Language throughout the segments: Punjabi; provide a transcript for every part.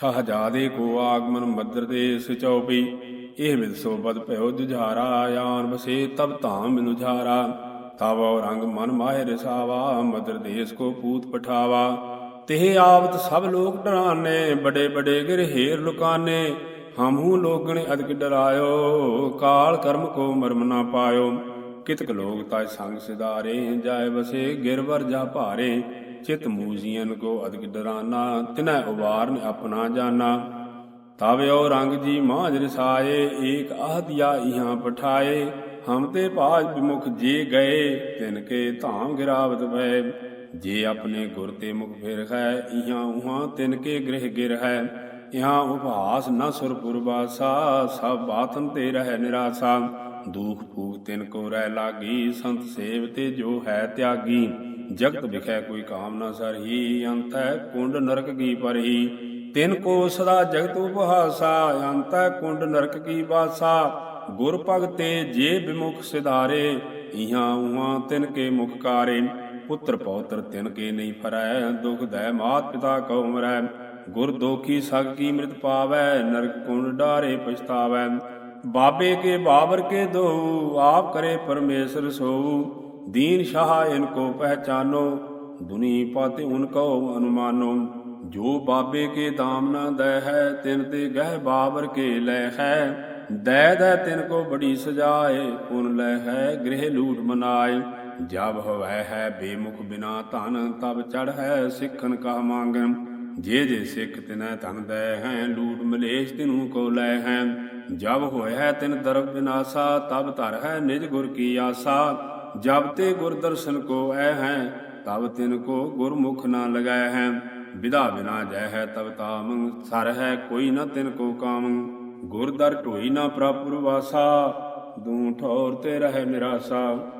ਸ਼ਹਜਾਦੇ ਕੋ ਆਗਮਨ ਮਦਰ ਦੇਸ ਚਉਪਈ ਇਹ ਵਿਦ ਬਦ ਭਇਓ ਜੁਝਾਰਾ ਆਨ ਬਸੇ ਤਬ ਧਾਮ ਬਿਨੁ ਤਬ ਰੰਗ ਮਨ ਮਾਹਿ ਰਸਾਵਾ, ਮਦਰ ਦੇਸ ਕੋ ਪੂਤ ਪਠਾਵਾ। ਤਿਹ ਆਵਤ ਸਭ ਲੋਕ ਡਰਾਨੇ, ਬੜੇ ਬੜੇ ਗਿਰਹੇਰ ਲੁਕਾਨੇ। ਹਮਹੂ ਲੋਗਣ ਅਦਕ ਡਰਾਇਓ, ਕਾਲ ਕਰਮ ਕੋ ਮਰਮ ਨਾ ਪਾਇਓ। ਕਿਤਕ ਲੋਗ ਤਜ ਸੰਗ ਸਿਦਾਰੇ ਜਾਏ ਵਸੇ ਗਿਰਵਰ ਜਾ ਭਾਰੇ। ਚਿਤ ਮੂਜੀਆਂ ਕੋ ਅਦਕ ਡਰਾਨਾ, ਤਿਨੈ ਉਵਾਰਨ ਆਪਣਾ ਜਾਨਾ। ਤਵਿਓ ਰੰਗ ਜੀ ਮਾਝ ਰਸਾਏ, ਏਕ ਆਹਦਿਆ ਇਹਾਂ ਪਠਾਏ। ਹਮ ਤੇ ਭਾਜ ਵਿਮੁਖ ਜੇ ਗਏ, ਤਿਨ ਕੇ ਧਾਮ ਗਿਰਾਵਤ ਭੈ ਜੇ ਆਪਣੇ ਗੁਰ ਤੇ ਮੁਖ ਫਿਰ ਹੈ, ਇਹਾਂ ਉਹਾਂ ਤਿਨ ਕੇ ਗ੍ਰਹਿ ਗਿਰ ਹੈ। ਇਹਾਂ ਉਪਹਾਸ ਨ ਸੁਰਪੁਰ ਵਾਸਾ ਸਭ ਬਾਤਨ ਤੇ ਰਹਿ ਨਿਰਾਸਾ। ਦੂਖ ਭੂਖ ਤਿਨ ਕੋ ਰਹਿ ਲਾਗੀ, ਸੰਤ ਸੇਵ ਤੇ ਜੋ ਹੈ ਤਿਆਗੀ। ਜਗਤ ਵਿਖੈ ਕੋਈ ਕਾਮ ਨਾ ਸਰਹੀ, ਅੰਤ ਹੈ ਕੁੰਡ ਨਰਕ ਕੀ ਪਰਹੀ। ਤਿਨ ਕੋ ਸਦਾ ਜਗਤ ਉਪਹਾਸਾ, ਅੰਤ ਹੈ ਕੁੰਡ ਨਰਕ ਕੀ ਬਾਸਾ। ਗੁਰ ਭਗਤੇ ਜੇ ਬਿਮੁਖ ਸਿਧਾਰੇ, ਇਹਾਂ ਉਹਾਂ ਤਿਨ ਕੇ ਮੁਖ ਕਾਰੇ। ਪੁੱਤਰ ਪੌਤਰ ਤਿਨ ਕੇ ਨਹੀਂ ਫਰੈ ਦੁਖ ਦੈ ਮਾਤ ਪਿਤਾ ਕਉ ਮਰੈ ਗੁਰ ਦੋਖੀ ਸਗ ਕੀ ਮ੍ਰਿਤ ਪਾਵੈ, ਨਰਕ ਕੁੰਡ ਡਾਰੇ ਪਛਤਾਵੈ। ਬਾਬੇ ਕੇ ਬਾਬਰ ਕੇ ਦੋ ਆਪ ਕਰੇ ਪਰਮੇਸ਼ਰ ਸੋ ਦੀਨ ਸ਼ਾਹ ਇਨ ਕੋ ਪਹਿਚਾਨੋ, ਦੁਨੀ ਪਾਤੇ ਉਨ ਕੋ ਅਨੁਮਾਨੋ। ਜੋ ਬਾਬੇ ਕੇ ਦਾਮ ਨਾ ਦੈ ਹੈ, ਤਿਨ ਤੇ ਗਹਿ ਬਾਬਰ ਕੇ ਲੈ ਹੈ। ਦੈ ਦੈ ਤਿਨ ਕੋ ਬੜੀ ਸਜਾਏ, ਪੁਨ ਲੈ ਹੈ ਗ੍ਰਹਿ ਲੂਟ ਮਨਾਏ। ਜਬ ਹੋਵੇ ਹੈ ਬੇਮੁਖ ਬਿਨਾ ਧਨ, ਤਬ ਚੜ ਹੈ ਸਿੱਖਨ ਕਾ ਮੰਗਨ ਜੇ ਜੇ ਸਿੱਖ ਤਿਨੈ ਧਨ ਦੈ ਹੈ, ਲੂਟ ਮਲੇਸ਼ ਤਿਨੂ ਕੋ ਲੈ ਹੈ। ਜਬ ਹੋਇਐ ਤਿਨ ਦਰਬ ਬਿਨਾਸਾ, ਤਬ ਧਰ ਹੈ ਨਿਜ ਗੁਰ ਕੀ ਆਸਾ। ਜਬ ਤੇ ਗੁਰ ਦਰਸ਼ਨ ਕੋ ਐ ਹੈ, ਤਬ ਤਿਨ ਕੋ ਗੁਰਮੁਖ ਨਾ ਲਗਾਇ ਹੈ। ਵਿਦਾ ਬਿਨਾ ਜੈ ਹੈ ਤਬ ਤਾਮ, ਸਰ ਹੈ ਕੋਈ ਨਾ ਤਿਨ ਕੋ ਕਾਮ। ਗੁਰਦਰ ਢੋਈ ਨਾ ਪ੍ਰਾਪੁਰ ਵਾਸਾ ਦੂ ਠੌਰ ਤੇ ਰਹਿ ਨਿਰਾਸਾ।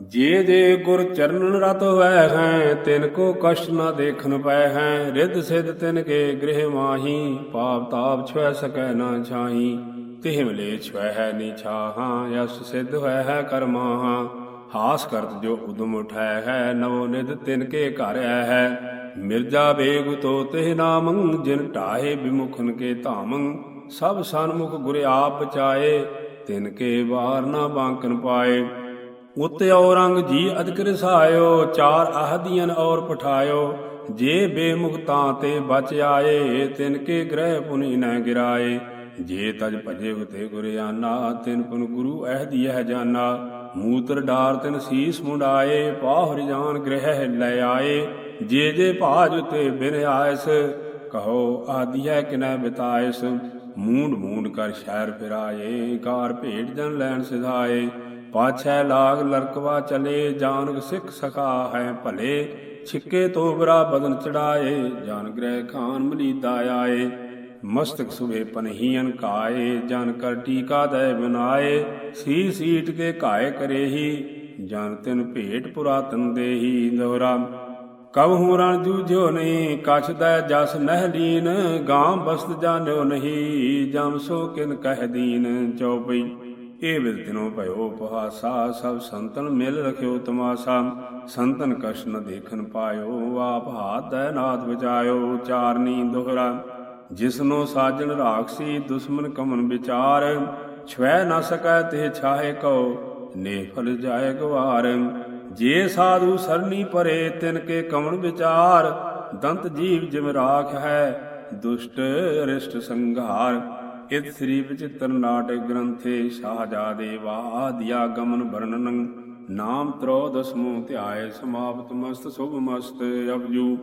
ਜੇ ਜੇ ਗੁਰ ਚਰਨਨ ਰਤ ਹੋਇ ਹੈ, ਤਿਨ ਕੋ ਕਸ਼ਟ ਨ ਦੇਖਨ ਪੈ ਹੈ। ਰਿੱਧ ਸਿਧ ਤਿਨ ਕੇ ਗ੍ਰਹਿ ਮਾਹੀ, ਪਾਪ ਤਾਪ ਛੁਐ ਸਕੈ ਨਾ ਛਾਹੀ। ਤਿਹ ਮਲੇ ਛੁਐ ਹੈ ਨਿਛਾਹਾਂ ਯਸ ਸਿਧ ਹੋਇ ਹੈ ਕਰਮਾਹਾਂ। ਹਾਸ ਕਰਤ ਜੋ ਉਦਮ ਉਠਾਇ ਹੈ, ਨਵੋ ਨਿਧ ਤਿਨ ਕੇ ਘਰ ਆਇ ਹੈ। ਮਿਰਜਾ ਬੇਗ ਤੋ ਤਿਹ ਨਾਮੰ, ਜਿਨ ਢਾਹੇ ਵਿਮੁਖਨ ਕੇ ਧਾਮੰ। ਸਭ ਸਨਮੁਖ ਗੁਰ ਆਪ ਬਚਾਏ ਤਿਨ ਕੇ ਵਾਰ ਨਾ ਬਾਂਕਨ ਪਾਏ। ਉਤੇ ਔਰੰਗ ਜੀ ਅਦਕ ਰਸਾਇਓ, ਚਾਰ ਆਹਦੀਆਂ ਔਰ ਪਠਾਇਓ, ਜੇ ਬੇਮੁਖਤਾਂ ਤੇ ਬਚ ਆਏ, ਤਿਨ ਕੇ ਗ੍ਰਹਿ ਪੁਨੀ ਨ ਗਿਰਾਏ। ਜੇ ਤਜ ਭਜੇ ਉਤੇ ਗੁਰਿਆਨਾ, ਤਿਨ ਪੁਨ ਗੁਰੂ ਅਹਦੀ ਹੈ ਜਾਨਾ। ਮੂਤਰ ਡਾਰ ਤਿਨ ਸੀਸ ਮੁੰਡਾਏ ਪਾਹੁਰ ਜਾਨ ਗ੍ਰਹਿ ਲੈ ਆਏ। ਜੇ ਜੇ ਭਾਜ ਉਤੇ ਬਿਨ ਆਇਸ, ਕਹੋ ਆਦੀਐ ਕਿਨੈ ਬਿਤਾਇਸ। ਮੂੰਡ ਮੂੰਡ ਕਰ ਸ਼ਹਿਰ ਫਿਰਾਏ ਕਾਰ ਭੇਟ ਜਨ ਲੈਣ ਸਿਧਾਏ। ਪਾਛੈ ਲਾਗ ਲਰਕਵਾ ਚਲੇ ਜਾਨਕ ਸਿੱਖ ਸਕਾ ਹੈ ਭਲੇ। ਛਿੱਕੇ ਤੋਬਰਾ ਬਦਨ ਚੜਾਏ, ਜਾਨ ਗ੍ਰਹਿ ਖਾਨ ਮਲੀਦਾ ਆਏ। ਮਸਤਕ ਸੁਭੇ ਪਨਹੀਨ ਕਾਏ, ਜਨ ਕਰ ਟੀਕਾ ਦੈ ਬਨਾਏ। ਸੀ ਸੀਟ ਕੇ ਘਾਏ ਕਰੇਹੀ, ਜਨ ਤਿਨ ਭੇਟ ਪੁਰਾਤਨ ਦੇਹੀ। ਦੋਰਾ ਕਬ ਹੂੰ ਰਣ ਜੂਝਿਓ ਨਹੀਂ, ਕਛ ਦੈ ਜਸ ਨਹਿ ਲੀਨ, ਗਾਂ ਬਸਤ ਜਾਣਿਓ ਨਹੀਂ। ਜਮ ਸੋ ਕਿਨ ਕਹਿ ਦੀਨ ਚਉਪਈ ਇਹ ਵਿਦ ਤਿਨੋ ਭਇਓ ਉਪਹਾਸਾ, ਸਭ ਸੰਤਨ ਮਿਲ ਰਖਿਓ ਤਮਾਸਾ। ਸੰਤਨ ਕਸ਼ ਨ ਦੇਖਨ ਪਾਇਓ, ਆਪ ਹਾਥ ਨਾਥ ਬਚਾਇਓ ਚਾਰਨੀ ਦੋਹਰਾ। ਜਿਸਨੋ ਸਾਜਣ ਰਾਖਸੀ, ਦੁਸ਼ਮਨ ਕਮਨ ਵਿਚਾਰ। ਛਵੈ ਨ ਸਕੈ ਤੇ ਛਾਹੇ ਕਉ, ਨੇ ਫਲ ਜਾਏ ਗਵਾਰ। ਜੇ ਸਾਧੂ ਸਰਨੀ ਪਰੇ, ਤਿਨ ਕੇ ਕਮਨ ਵਿਚਾਰ। ਦੰਤ ਜੀਵ ਜਿਮ ਰਾਖ ਹੈ, ਦੁਸ਼ਟ ਅਰਿਸ਼ਟ ਸੰਘਾਰ। ਇਤ ਸ੍ਰੀ ਵਿਚਿਤ੍ਰ ਨਾਟਕ ਗ੍ਰੰਥੇ ਸ਼ਾਹਜਾਦੇ ਵਾਦਿਆ ਗਮਨ ਵਰਣਨੰ। ਨਾਮ ਤ੍ਰੋਦਸਮੋ ਧਿਆਏ ਸਮਾਪਤ ਮਸਤ ਸੁਭ ਮਸਤ ਅਬਜੂ